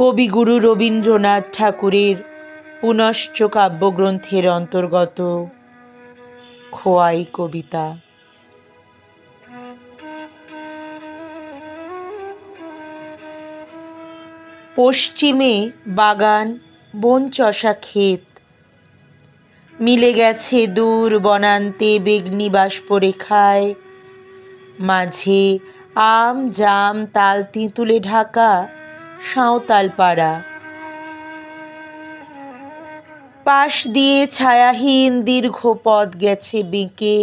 কবিগুরু রবীন্দ্রনাথ ঠাকুরের পুনশ্চ কাব্যগ্রন্থের অন্তর্গত খোয়াই কবিতা। পশ্চিমে বাগান, বন চষা ক্ষেত, মিলে গেছে দূর বনান্তে বেগনি বাষ্পরেখায়, মাঝে আম জাম তাল তেঁতুলে ঢাকা সাঁওতাল পাড়া পাশ দিয়ে ছায়াহীন দীর্ঘ পথ গেছে বেঁকে।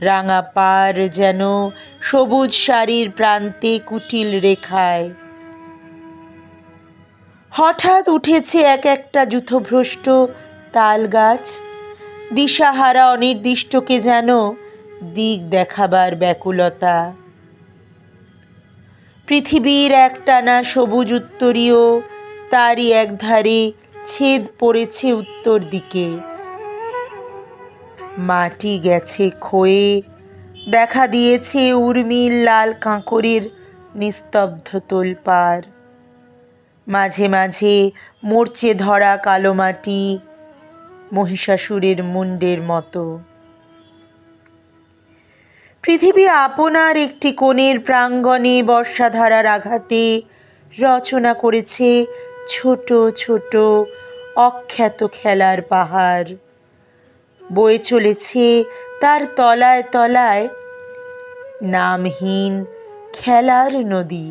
রাঙা পার যেন সবুজ শাড়ির প্রান্তে কুটিল রেখায়। হঠাৎ উঠেছে এক একটা যুথভ্রষ্ট তাল গাছ দিশাহারা অনির্দিষ্টকে যেন দিক দেখাবার ব্যাকুলতা। পৃথিবীর একটানা সবুজ উত্তরীয়, তারই একধারে ছেদ পড়েছে উত্তর দিকে। মাটি গেছে ক্ষয়ে, দেখা দিয়েছে উর্মিল লাল কাঁকরের নিস্তব্ধ তোলপাড়। মাঝে মাঝে মরচে ধরা কালো মাটি মহিষাসুরের মুন্ডের মতো। পৃথিবী আপনার একটি কোণের প্রাঙ্গণে বর্ষাধারার আঘাতে রচনা করেছে ছোট ছোট, অখ্যাত খেলার পাহাড়। বয়ে চলেছে তার তলায় তলায় নামহীন খেলার নদী।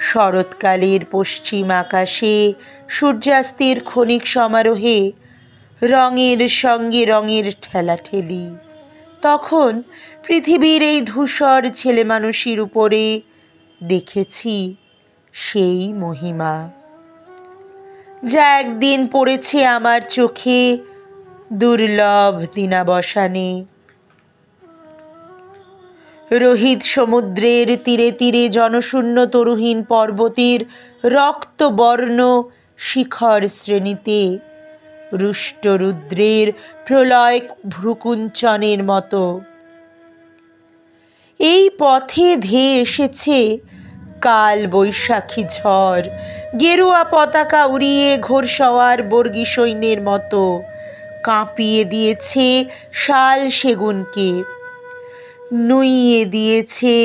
শরৎকালের পশ্চিম আকাশে সূর্যাস্তের ক্ষণিক সমারোহে রঙের সঙ্গে রঙের ঠেলাঠেলি তখন পৃথিবীর এই ধূসর ছেলে মানুষের উপরে দেখেছি সেই মহিমা। যা একদিন পড়েছে আমার চোখে দুর্লভ দিনাবসানে। রোহিত সমুদ্রের তীরে তীরে জনশূন্য তরুহীন পর্বতের রক্তবর্ণ শিখর শ্রেণীতে রুষ্ট রুদ্রের প্রলয় ভ্রুকুঞ্চনের মতো। এই পথে ধেয়ে এসেছে কাল বৈশাখী ঝড়। গেরুয়া পতাকা উড়িয়ে ঘোরসওয়ার বর্গী সৈন্যের মতো কাঁপিয়ে দিয়েছে শাল সেগুনকে। নুইয়ে দিয়েছে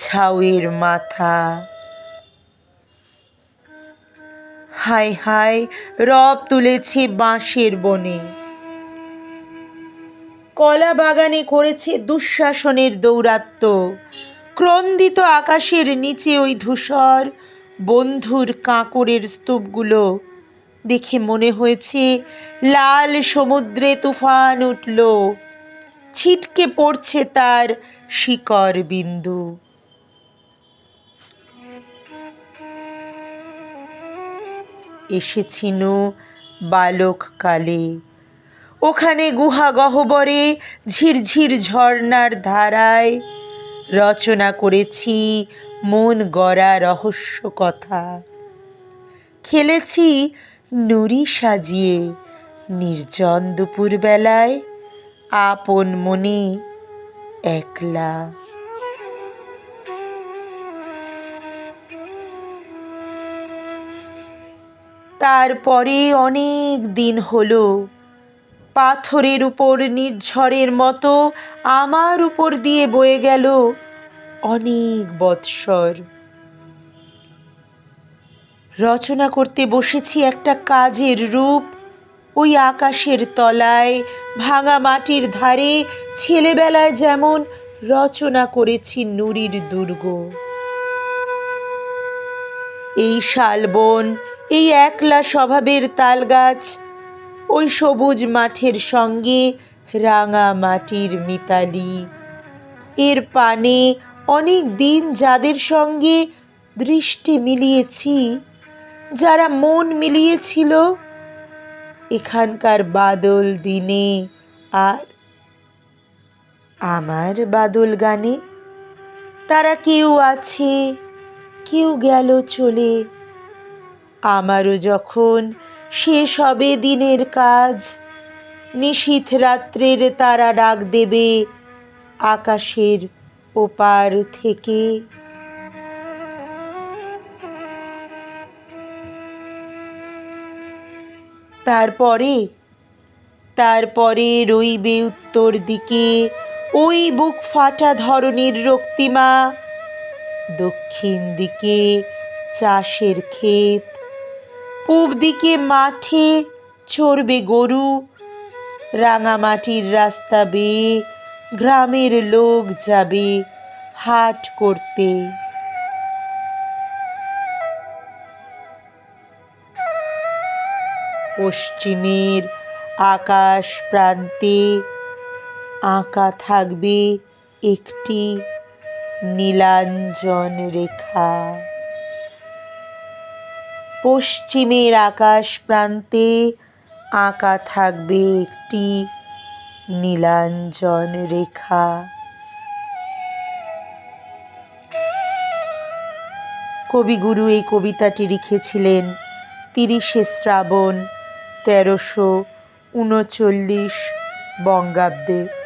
ঝাউয়ের মাথা। হায় হায় রব তুলেছে বাঁশের বনে। কলা বাগানে করেছে দুঃশাসনের দৌরাত্ম। ক্রন্দিত আকাশের নিচে ওই ধূসর বন্ধুর কাঁকড়ের স্তূপগুলো। দেখে মনে হয়েছে, লাল সমুদ্রে তুফান উঠল। ছিটকে পড়ছে তার শিকড় বিন্দু। এসেছিল বালক কালে ওখানে গুহা গহ্বরে ঝিরঝির ঝর্ণার ধারায় রচনা করেছি মন গড়া রহস্য কথা খেলেছি নুড়ি সাজিয়ে নির্জন দুপুরবেলায় আপন মনে একলা। তারপরে অনেক দিন হলো। পাথরের উপর নির্ঝরের মতো আমার উপর দিয়ে বয়ে গেল অনেক বৎসর। রচনা করতে বসেছি একটা কাজের রূপ। ওই আকাশের তলায়, ভাঙা মাটির ধারে, ছেলেবেলায় যেমন রচনা করেছি নুরির দুর্গ। এই শালবন এই একলা স্বভাবের তালগাছ, ওই সবুজ মাঠের সঙ্গে রাঙা মাটির মিতালি। এর পানে অনেক দিন যাদের সঙ্গে দৃষ্টি মিলিয়েছি, যারা মন মিলিয়েছিল, এখানকার বাদল দিনে আর আমার বাদল গানে। তারা কেউ আছে, কেউ গেল চলে আমারও যখন শেষ হবে দিনের কাজ, নিশীথ রাত্রের তারা ডাক দেবে আকাশের ওপার থেকে। তারপরে তারপরে রইবে উত্তর দিকে ওই বুক ফাটা ধরনের রক্তিমা। দক্ষিণ দিকে চাষের ক্ষেত পূব দিকে মাঠে চড়বে গরু, রাঙামাটির রাস্তা বেয়ে গ্রামের লোক যাবে হাট করতে। পশ্চিমের আকাশ প্রান্তে আঁকা থাকবে একটি নীলাঞ্জন রেখা। পশ্চিমের আকাশ প্রান্তে আঁকা থাকবে একটি নীলাঞ্জন রেখা। কবিগুরু এই কবিতাটি লিখেছিলেন তিরিশে শ্রাবণ তেরোশো উনচল্লিশ বঙ্গাব্দে।